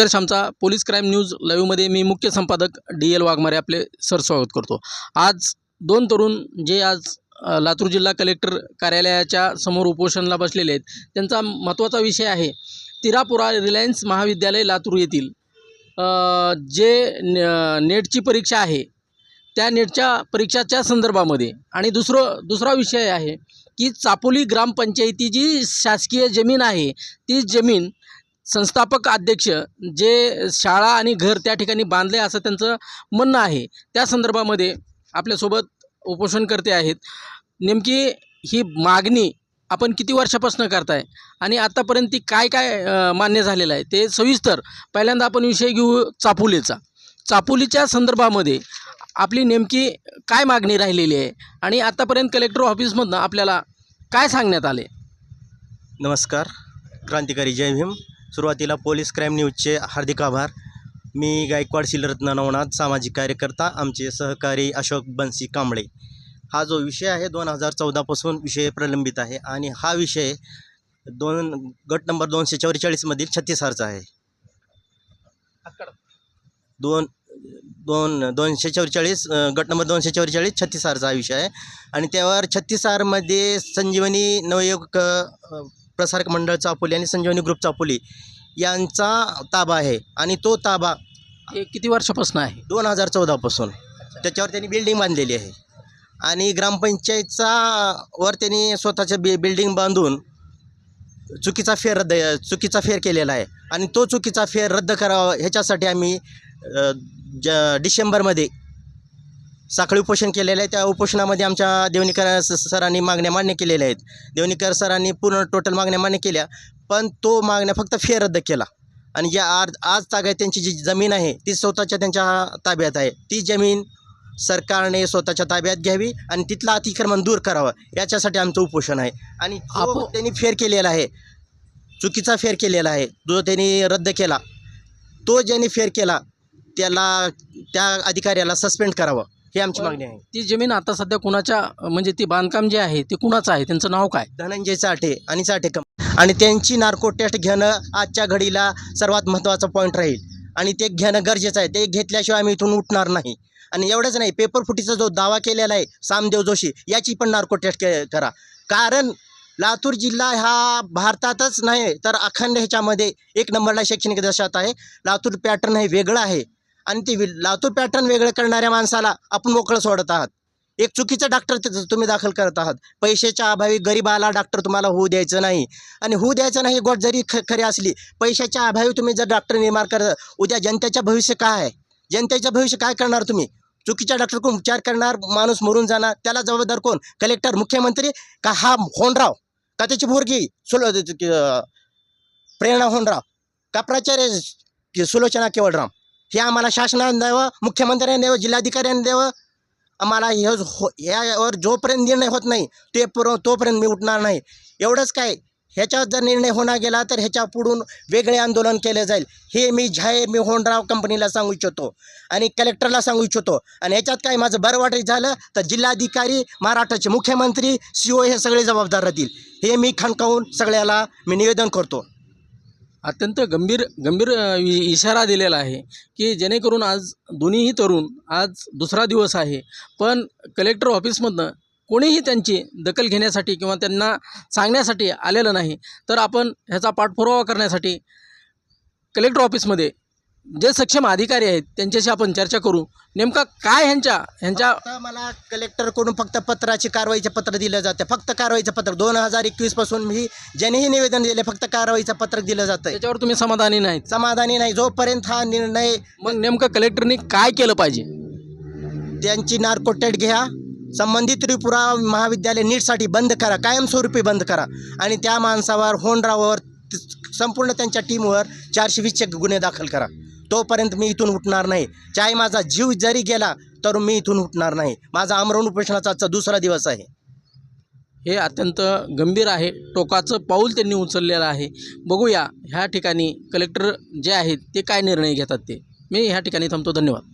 संघर्ष आमचा police crime news लाईव्हमध्ये मी मुख्य संपादक डी एल वाघमारे आपले सरस्वागत करतो. आज दोन तरुण जे आज लातूर जिल्हा कलेक्टर कार्यालयाच्या समोर उपोषणाला बसलेले आहेत त्यांचा महत्त्वाचा विषय आहे तिरापुरा रिलायन्स महाविद्यालय लातूर येथील. जे नेटची परीक्षा आहे त्या नेटच्या परीक्षाच्या संदर्भामध्ये. आणि दुसरं दुसरा विषय आहे की चापोली ग्रामपंचायती जी शासकीय जमीन आहे ती जमीन संस्थापक अध्यक्ष जे शाळा आणि घर त्या ठिकाणी बांधले असं त्यांचं म्हणणं आहे. त्या संदर्भामध्ये आपल्यासोबत उपोषणकर्ते आहेत. नेमकी ही मागणी आपण किती वर्षापासून करताय आणि आत्तापर्यंत ती काय काय मान्य झालेलं आहे ते सविस्तर पहिल्यांदा आपण विषय घेऊ चापोलीचा. चापोलीच्या संदर्भामध्ये आपली नेमकी काय मागणी राहिलेली आहे आणि आत्तापर्यंत कलेक्टर ऑफिसमधनं आपल्याला काय सांगण्यात आले? नमस्कार. क्रांतिकारी जय भीम. सुरुवातीला पोलीस क्राईम न्यूजचे हार्दिक आभार. मी गायकवाड शिलरत्न नवनाथ सामाजिक कार्यकर्ता आमचे सहकारी अशोक बन्सी कांबळे. हा जो विषय आहे दोन हजार चौदापासून विषय प्रलंबित आहे आणि हा विषय दोन गट नंबर दोनशे चौवेचाळीसमधील छत्तीसहारचा आहे. दोन दोन दोनशे चौवेचाळीस गट नंबर दोनशे चौवेचाळीस छत्तीसहारचा हा विषय आहे. आणि त्यावर छत्तीसहारमध्ये संजीवनी नवयुग प्रसारक मंडळ चापोली आणि संजीवनी ग्रुप चापोली यांचा ताबा आहे. आणि तो ताबा हे किती वर्षापासून आहे? दोन हजार चौदापासून. त्याच्यावर त्यांनी बिल्डिंग बांधलेली आहे. आणि ग्रामपंचायतचा वर त्यांनी स्वतःचं बि बिल्डिंग बांधून चुकीचा फेर रद्द चुकीचा फेर केलेला आहे. आणि तो चुकीचा फेर रद्द करावा ह्याच्यासाठी आम्ही ज डिसेंबरमध्ये साखळी उपोषण केलेलं आहे. त्या उपोषणामध्ये आमच्या देवणीकर सरांनी मागण्या मान्य केलेल्या आहेत. देवणीकर सरांनी पूर्ण टोटल मागण्या मान्य केल्या. पण तो मागण्या फक्त फेर रद्द केला. आणि ज्या आज आज तागायत त्यांची जी जमीन आहे ती स्वतःच्या त्यांच्या ताब्यात आहे. ती जमीन सरकारने स्वतःच्या ताब्यात घ्यावी आणि तिथलं अतिक्रमण दूर करावं. याच्यासाठी आमचं उपोषण आहे. आणि जो आपो- त्यांनी फेर केलेला आहे. चुकीचा फेर केलेला आहे. जो त्यांनी रद्द केला तो ज्यांनी फेर केला त्याला त्या अधिकाऱ्याला सस्पेंड करावं. ही आमची मागणी आहे. ती जमीन आता सध्या कुणाच्या म्हणजे ती बांधकाम जे आहे ते कुणाचं आहे? त्यांचं नाव काय? धनंजय चाटे आणि चाटे कम आणि त्यांची नार्को टेस्ट घेणं आजच्या घडीला सर्वात महत्त्वाचा पॉईंट राहील. आणि ते घेणं गरजेचं आहे. ते घेतल्याशिवाय आम्ही इथून उठणार नाही. आणि एवढंच नाही पेपर फुटीचा जो दावा केलेला आहे सामदेव जोशी याची पण नार्को टेस्ट करा. कारण लातूर जिल्हा हा भारतातच नाही तर अखंड ह्याच्यामध्ये एक नंबरला शैक्षणिक दशात आहे. लातूर पॅटर्न हे वेगळं आहे. आणि ते लातूर पॅटर्न वेगळं करणाऱ्या माणसाला आपण मोकळं सोडत आहात. एक चुकीचं डॉक्टर तिथं तुम्ही दाखल करत आहात. पैशाच्या अभावी गरीबाला डॉक्टर तुम्हाला होऊ द्यायचं नाही. आणि होऊ द्यायचं नाही गोट जरी ख खरी असली पैशाच्या अभावी तुम्ही जर डॉक्टर निर्माण करत उद्या जनतेचं भविष्य काय आहे? जनतेचं भविष्य काय करणार तुम्ही? चुकीच्या डॉक्टरकडून उपचार करणार माणूस मरून जाणार त्याला जबाबदार कोण? कलेक्टर मुख्यमंत्री? का हा होनराव? का त्याची भोरगी सुलो प्रेरणा होनराव? का प्राचार्य सुलोचना केवळराम हे आम्हाला शासनाने द्यावं मुख्यमंत्र्यांनी द्यावं जिल्हाधिकाऱ्यांनी द्यावं. आम्हाला हे हो यावर जोपर्यंत निर्णय होत नाही ते पुर तोपर्यंत मी उठणार नाही. एवढंच काय ह्याच्यावर जर निर्णय होणार गेला तर ह्याच्या पुढून वेगळे आंदोलन केले जाईल. हे मी जाहीर मी होणराव कंपनीला सांगू इच्छितो आणि कलेक्टरला सांगू इच्छितो. आणि ह्याच्यात काय माझं बरं वाटत झालं तर जिल्हाधिकारी महाराष्ट्राचे मुख्यमंत्री सी ओ हे सगळे जबाबदार राहतील. हे मी खणकावून सगळ्याला मी निवेदन करतो. अत्यंत गंभीर गंभीर इशारा दिलेला आहे की जेणेकरून आज दोन्हीही तरुण आज दुसरा दिवस आहे. पण कलेक्टर ऑफिसमधनं कोणीही त्यांची दखल घेण्यासाठी किंवा त्यांना सांगण्यासाठी आलेलं नाही. तर आपण ह्याचा पाठपुरावा करण्यासाठी कलेक्टर ऑफिसमध्ये जे सक्षम अधिकारी आहेत त्यांच्याशी आपण चर्चा करू. नेमका काय ह्यांच्या ह्यांच्या फक्त मला कलेक्टरकडून फक्त पत्राची कारवाईचं पत्र दिलं जातं फक्त कारवाईचं पत्र. दोन हजार एकवीसपासून मी ज्यांनीही निवेदन दिले फक्त कारवाईचं पत्रक दिलं जातं त्याच्यावर तुम्ही समाधानी नाहीत. समाधानी नाही. जोपर्यंत हा निर्णय मग नेमकं कलेक्टरनी काय केलं पाहिजे? त्यांची नार्कोटेट घ्या. संबंधित त्रिपुरा महाविद्यालय नीटसाठी बंद करा. कायमस्वरूपी बंद करा. आणि त्या माणसावर होंडरावर संपूर्ण त्यांच्या टीमवर चारशे वीसचे गुन्हे दाखल करा. तोपर्यंत मी इथून उठणार नाही. चाहे माझा जीव जरी गेला तर मी इथून उठणार नाही. माझा आमरण उपोषणाचा आजचा दुसरा दिवस आहे. हे अत्यंत गंभीर आहे. टोकाचं पाऊल त्यांनी उचललेलं आहे. बघूया ह्या ठिकाणी कलेक्टर जे आहेत ते काय निर्णय घेतात ते? मी ह्या ठिकाणी थांबतो. धन्यवाद.